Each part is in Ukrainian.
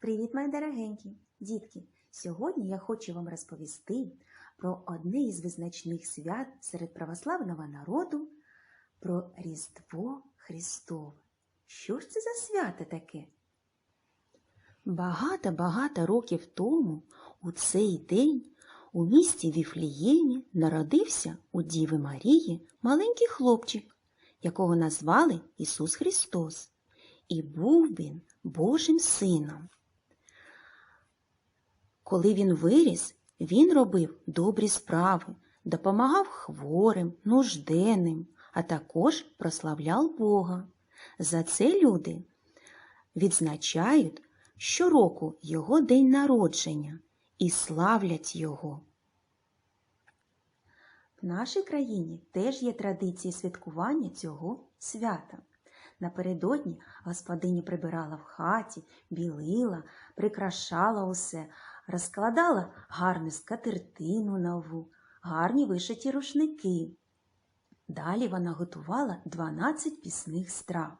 Привіт, мої дорогенькі! Дітки! Сьогодні я хочу вам розповісти про одне із визначних свят серед православного народу про Різдво Христове. Що ж це за свято таке? Багато-багато років тому у цей день у місті Віфліємі народився у Діви Марії маленький хлопчик, якого назвали Ісус Христос, і був він Божим сином. Коли він виріс, він робив добрі справи, допомагав хворим, нужденним, а також прославляв Бога. За це люди відзначають щороку його день народження і славлять його. В нашій країні теж є традиції святкування цього свята. Напередодні господиня прибирала в хаті, білила, прикрашала усе, розкладала гарну скатертину нову, гарні вишиті рушники. Далі вона готувала 12 пісних страв.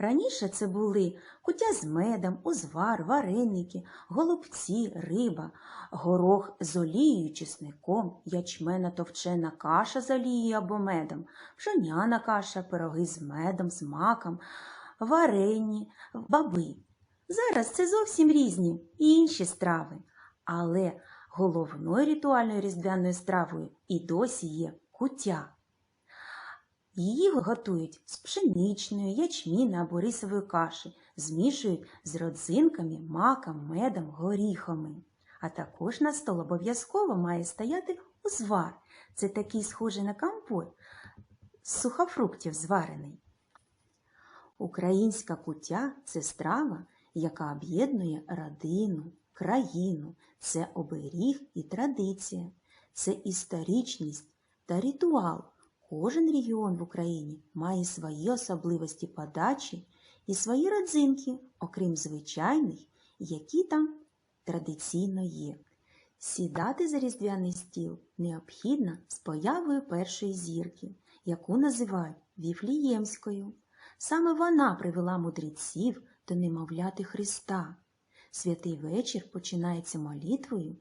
Раніше це були кутя з медом, узвар, вареники, голубці, риба, горох з олією, чесником, ячмена товчена каша з олією або медом, пшоняна каша, пироги з медом, з маком, варені, баби. Зараз це зовсім різні і інші страви, але головною ритуальною різдвяною стравою і досі є кутя. Її готують з пшеничної, ячміни або рисової каші, змішують з родзинками, маком, медом, горіхами. А також на стол обов'язково має стояти узвар. Це такий схожий на компот з сухофруктів зварений. Українська куття – це страва, яка об'єднує родину, країну, це оберіг і традиція, це історичність та ритуал. Кожен регіон в Україні має свої особливості подачі і свої родзинки, окрім звичайних, які там традиційно є. Сідати за різдвяний стіл необхідно з появою першої зірки, яку називають Віфліємською. Саме вона привела мудреців до немовляти Христа. Святий вечір починається молитвою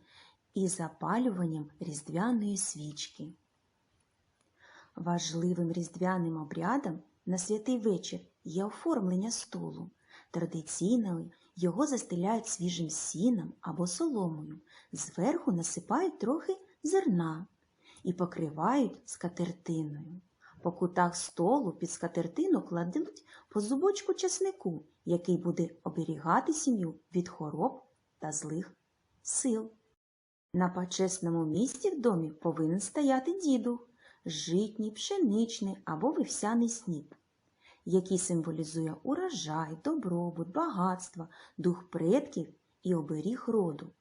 і запалюванням різдвяної свічки. Важливим різдвяним обрядом на святий вечір є оформлення столу. Традиційно його застеляють свіжим сіном або соломою, зверху насипають трохи зерна і покривають скатертиною. По кутах столу під скатертину кладуть по зубочку часнику, який буде оберігати сім'ю від хвороб та злих сил. На почесному місці в домі повинен стояти дідух, житній, пшеничний або вівсяний сніп, який символізує урожай, добробут, багатство, дух предків і оберіг роду.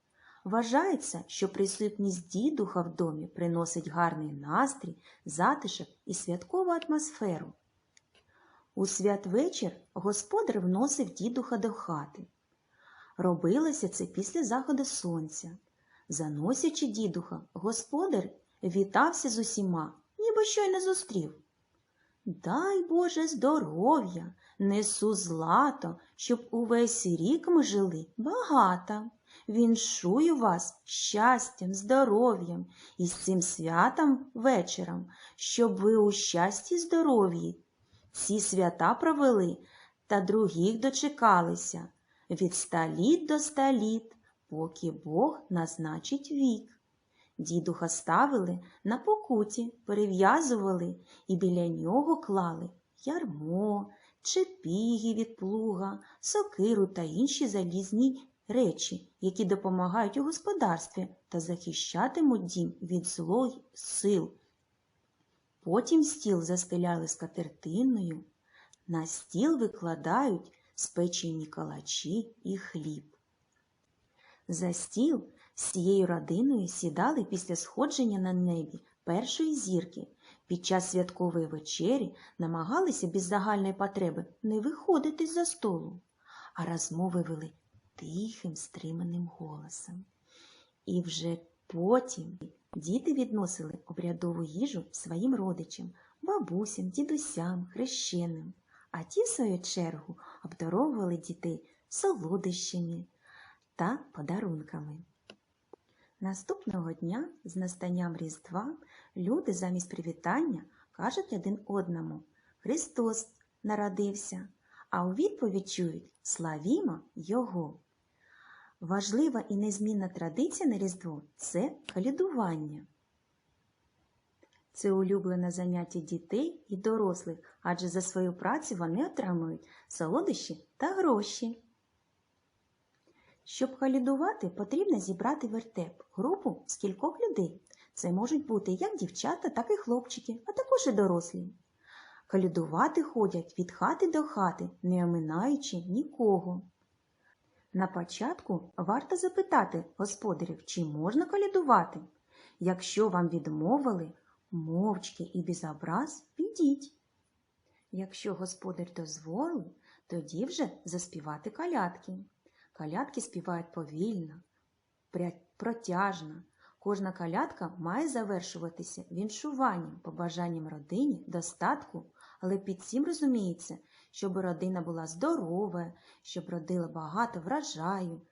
Вважається, що присутність дідуха в домі приносить гарний настрій, затишок і святкову атмосферу. У святвечір господар вносив дідуха до хати. Робилося це після заходу сонця. Заносячи дідуха, господар вітався з усіма, ніби щойно зустрів. Дай Боже здоров'я, несу злато, щоб увесь рік ми жили багато. Віншую вас щастям, здоров'ям і з цим святом вечором, щоб ви у щасті здоров'ї ці свята провели та других дочекалися від ста літ до ста літ, поки Бог назначить вік. Дідуха ставили на покуті, перев'язували і біля нього клали ярмо, чепіги від плуга, сокиру та інші залізні речі, які допомагають у господарстві та захищатимуть дім від злих сил. Потім стіл застеляли скатертиною, на стіл викладають спечені калачі і хліб. За стіл з цією родиною сідали після сходження на небі першої зірки. Під час святкової вечері намагалися без загальної потреби не виходити з-за столу, а розмови вели тихим, стриманим голосом. І вже потім діти відносили обрядову їжу своїм родичам, бабусям, дідусям, хрещеним, а ті, в свою чергу, обдаровували дітей солодощами, та подарунками. Наступного дня з настанням Різдва люди замість привітання кажуть один одному Христос народився, а у відповідь чують Славімо Його. Важлива і незмінна традиція на Різдво це калядування. Це улюблене заняття дітей і дорослих, адже за свою працю вони отримують солодощі та гроші. Щоб калядувати, потрібно зібрати вертеп, групу з кількох людей. Це можуть бути як дівчата, так і хлопчики, а також і дорослі. Калядувати ходять від хати до хати, не оминаючи нікого. На початку варто запитати господарів, чи можна калядувати. Якщо вам відмовили, мовчки і без образ підіть. Якщо господар дозволив, тоді вже заспівати калядки. Калядки співають повільно, протяжно. Кожна калядка має завершуватися віншуванням, побажанням родині, достатку, але під цим розуміється, щоб родина була здорова, щоб родила багато врожаю,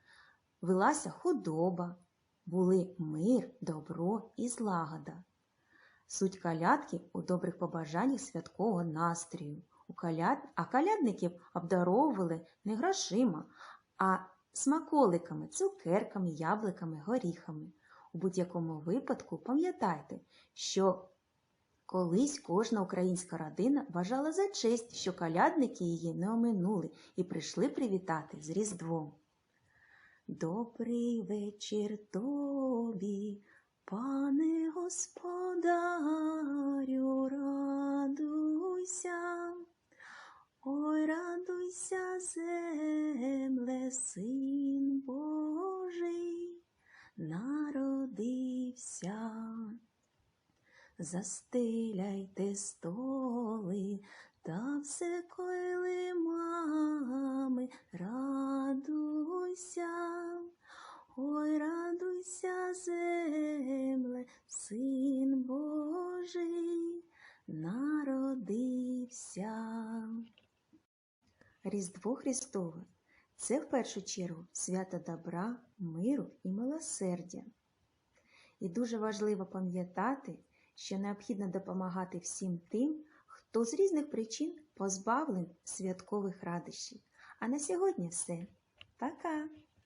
велася худоба, були мир, добро і злагода. Суть калядки у добрих побажаннях святкового настрою. У каляд... А калядників обдаровували не грошима, а смаколиками, цукерками, яблуками, горіхами. У будь-якому випадку пам'ятайте, що колись кожна українська родина вважала за честь, що калядники її не оминули і прийшли привітати з Різдвом. Добрий вечір тобі, пане господарю, радуйся. Ой, радуйся, земле, син Божий, народився. Застеляйте столи та все килимами, радуйся. Ой, радуйся, земле, син Божий, народився. Різдво Христове це в першу чергу свято добра, миру і милосердя. І дуже важливо пам'ятати, що необхідно допомагати всім тим, хто з різних причин позбавлений святкових радощів. А на сьогодні все. Пока!